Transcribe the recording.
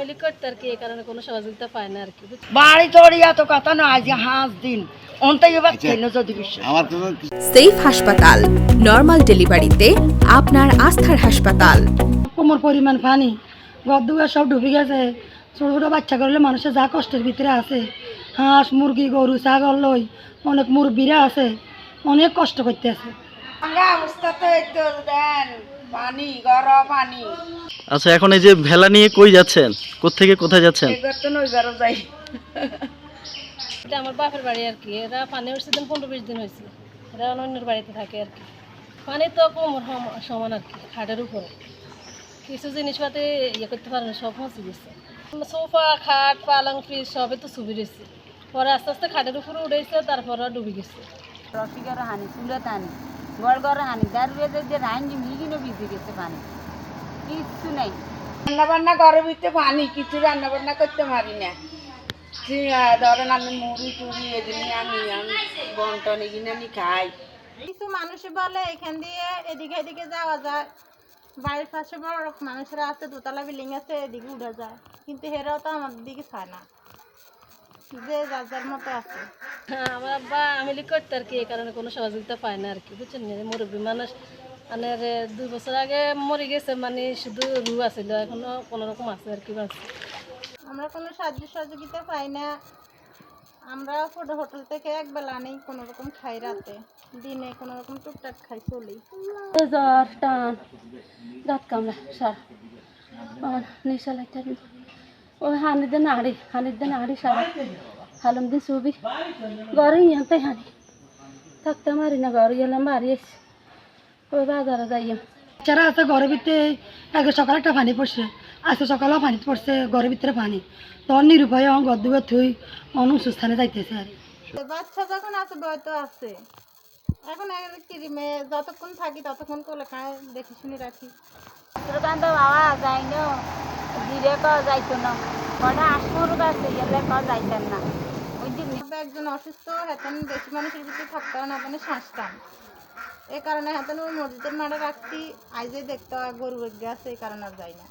আওয়ামী লীগ করতে আর কি এই কারণে কোনো সহযোগিতা পায় না আর কি বাড়ি চড়িয়া তো কথা না আজ হাঁস দিন। বিশ্বাস? সেফ হাসপাতাল নর্মাল ডেলিভারিতে আপনার আস্থার হাসপাতাল। কোমর পরিমাণ পানি দুয়ার সব ডুবে গেছে। ছোটো ছোটো বাচ্চা করলে মানুষের যা কষ্টের ভিতরে আছে। হাঁস মুরগি গরু ছাগল লই অনেক মুরব্বীরা আছে অনেক কষ্ট করতে আছে। পানি গরম পানি। আচ্ছা এখন এই যে ভেলা নিয়ে কই যাচ্ছেন? কোত্থেকে কোথায় যাচ্ছেন? এবার তো নইবারও যাই। এটা আমার বাপের বাড়ি আর কি। এরা পানি উঠছে দিন পনেরো বিশ দিন হয়েছে। এরা অন্যের বাড়িতে থাকে আর কি। পানি তো কোমর সম- সমান আর কি খাটের উপরে। কিছু জিনিসপাতি ইয়ে করতে পারে না সব মচে গেছে সোফা খাট পালং ফ্রিজ সবই তো ছবি রয়েছে। পরে আস্তে আস্তে খাটের উপরে উঠেছে তারপরে ডুবে গেছে। রসিকর হানি চুলত হানি গড় গড় হানি বেজে যে রাইন মিলিনো ভিজে গেছে পানি। কিচ্ছু নাই। রান্না বান্না ঘরের ভিতরে পানি কিছু রান্না বান্না করতে পারি না। ধরেন আমি মুড়ি টুড়ি এগুলি আমি আমি বন্টন এগুলি আমি খাই। কিছু মানুষ বলে এখান দিয়ে এদিকে এদিকে যাওয়া যায়। বাড়ির পাশে বড় মানুষেরা আছে দোতলা বিল্ডিং আছে এদিকে উঠে যায়। কিন্তু হেরাও তো আমাদের দিকে চায় না। যে যার যার মতো আছে। হ্যাঁ আমার আব্বা লীগ করতে আর কি এই কারণে কোনো সহযোগিতা পায় না আর কি বুঝছেন? মুরব্বী মানুষ মানে দুই বছর আগে মরে গেছে মানে শুধু রু আছিল এখনও কোনো রকম আছে আর কি বাঁচছে আমরা কোনো সাহায্য সহযোগিতা পাই না। আমরা ফটো হোটেল থেকে একবেলা নেই কোনো রকম খাই রাতে। দিনে কোনো রকম টুকটাক খাই চলি। জ্বর টান দাঁত কামড়া সার। আর নিশা লাগতে ওই হানি দিন আড়ি হানির দিন আড়ি সারা। হালুম দিন সুবি ঘরে ইয়াতে হানি থাকতে মারি না ঘরে গেলাম বাড়ি এসে ওই বাজারে যাইয়াম বাচ্চারা আছে ঘরের ভিতরে আগে সকালে একটা পানি পড়ছে আজকে সকালেও পানি পড়ছে ঘরের ভিতরে পানি তখন নিরুপায় আমার ঘর থুই অনু সুস্থানে যাইতেছে আর বাচ্চা যখন আছে বয় তো আছে এখন ক্রিমে যতক্ষণ থাকি ততক্ষণ কোলে খায় দেখে শুনে রাখি কান্দ বাবা যাই ন জিরে ক যাইতো না কটা আসমর গাছে গেলে ক যাইতেন না একজন অসুস্থ, হেতেন বেশি মানুষের ভিতরে থাকতে হয় না, হেতেন শ্বাসটান এই কারণে হেতেন ওই মসজিদের মাঠে রাখছি আইজে দেখতে হয় গরু আছে, এই কারণে আর যাই না।